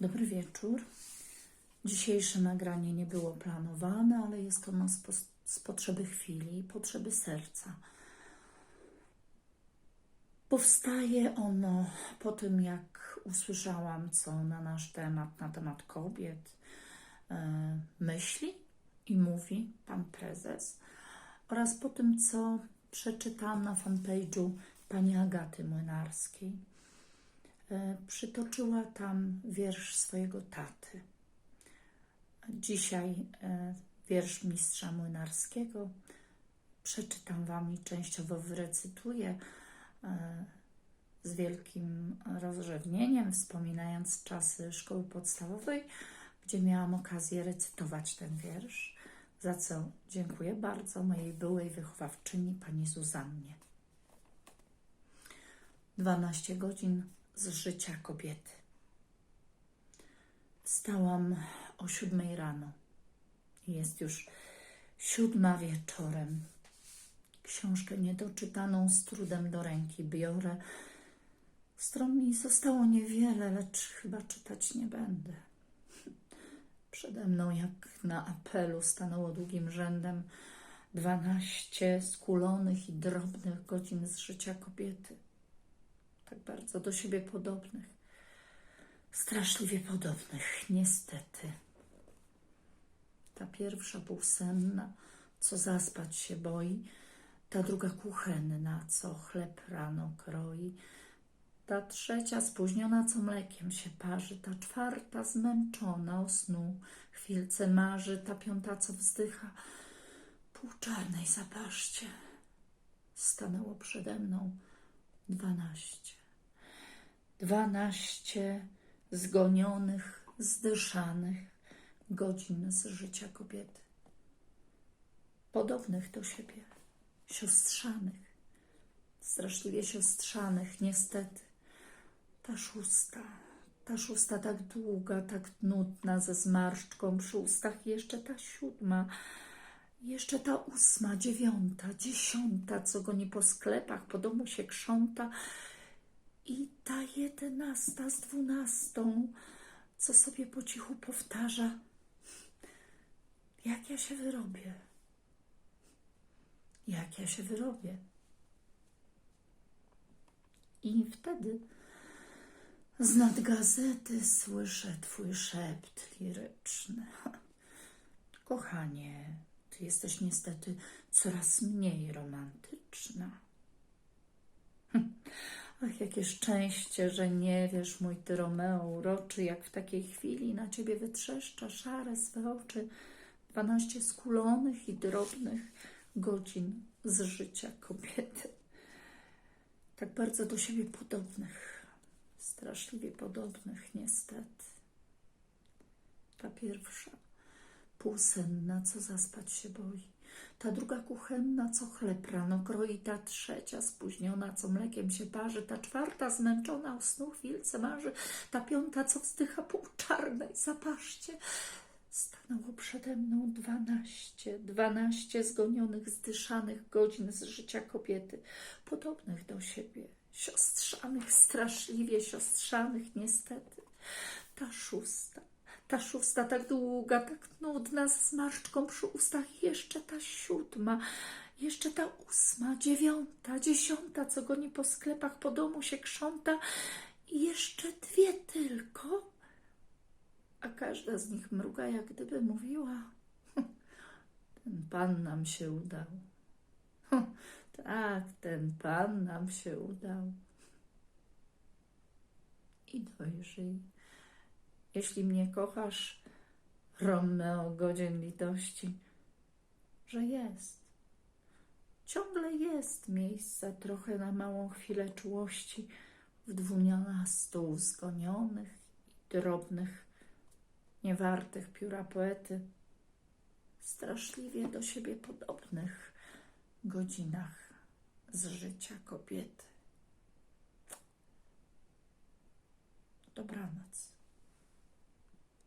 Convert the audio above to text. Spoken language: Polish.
Dobry wieczór. Dzisiejsze nagranie nie było planowane, ale jest ono z, pos- z potrzeby chwili i potrzeby serca. Powstaje ono po tym, jak usłyszałam, co na nasz temat, na temat kobiet e, myśli i mówi pan prezes, oraz po tym, co przeczytałam na fanpage'u pani Agaty Młynarskiej. E, Przytoczyła tam wiersz swojego taty. Dzisiaj e, wiersz mistrza Młynarskiego. Przeczytam Wam i częściowo wyrecytuję e, z wielkim rozrzewnieniem, wspominając czasy szkoły podstawowej, gdzie miałam okazję recytować ten wiersz, za co dziękuję bardzo mojej byłej wychowawczyni, pani Zuzannie. 12 godzin z życia kobiety. Wstałam o siódmej rano. Jest już siódma wieczorem. Książkę niedoczytaną z trudem do ręki biorę. Stron mi zostało niewiele, lecz chyba czytać nie będę. Przede mną, jak na apelu, stanęło długim rzędem dwanaście skulonych i drobnych godzin z życia kobiety tak bardzo do siebie podobnych. Straszliwie podobnych, niestety. Ta pierwsza półsenna, co zaspać się boi, ta druga kuchenna, co chleb rano kroi, ta trzecia spóźniona, co mlekiem się parzy, ta czwarta zmęczona o snu, chwilce marzy, ta piąta, co wzdycha, pół czarnej zapaszcie. Stanęło przede mną dwanaście. Dwanaście zgonionych, zdyszanych godzin z życia kobiety. Podobnych do siebie, siostrzanych, straszliwie siostrzanych, niestety. Ta szósta, ta szósta tak długa, tak nudna, ze zmarszczką przy ustach, jeszcze ta siódma, jeszcze ta ósma, dziewiąta, dziesiąta, co goni po sklepach, po domu się krząta, i ta jedenasta z dwunastą, co sobie po cichu powtarza, jak ja się wyrobię, jak ja się wyrobię. I wtedy z nad gazety słyszę twój szept liryczny. Kochanie, ty jesteś niestety coraz mniej romantyczna. Ach, jakie szczęście, że nie wiesz, mój ty Romeo uroczy, jak w takiej chwili na ciebie wytrzeszcza szare swe oczy dwanaście skulonych i drobnych godzin z życia kobiety. Tak bardzo do siebie podobnych, straszliwie podobnych, niestety. Ta pierwsza, półsenna, co zaspać się boi. Ta druga kuchenna, co chleb rano kroi, ta trzecia spóźniona, co mlekiem się parzy, ta czwarta zmęczona o snu chwilce marzy, ta piąta, co wzdycha pół czarnej zapaszcie. Stanęło przede mną dwanaście, dwanaście zgonionych, zdyszanych godzin z życia kobiety, podobnych do siebie, siostrzanych, straszliwie siostrzanych, niestety. Ta szósta, ta szósta tak długa, tak nudna, z zmarszczką przy ustach, jeszcze ta siódma, jeszcze ta ósma, dziewiąta, dziesiąta, co goni po sklepach, po domu się krząta i jeszcze dwie tylko, a każda z nich mruga, jak gdyby mówiła, ten pan nam się udał. Tak, ten pan nam się udał. I dojrzyj. Jeśli mnie kochasz, Romeo, godzien litości, że jest. Ciągle jest miejsce trochę na małą chwilę czułości w dwunastu zgonionych i drobnych, niewartych pióra poety, straszliwie do siebie podobnych godzinach z życia kobiety. Dobranoc.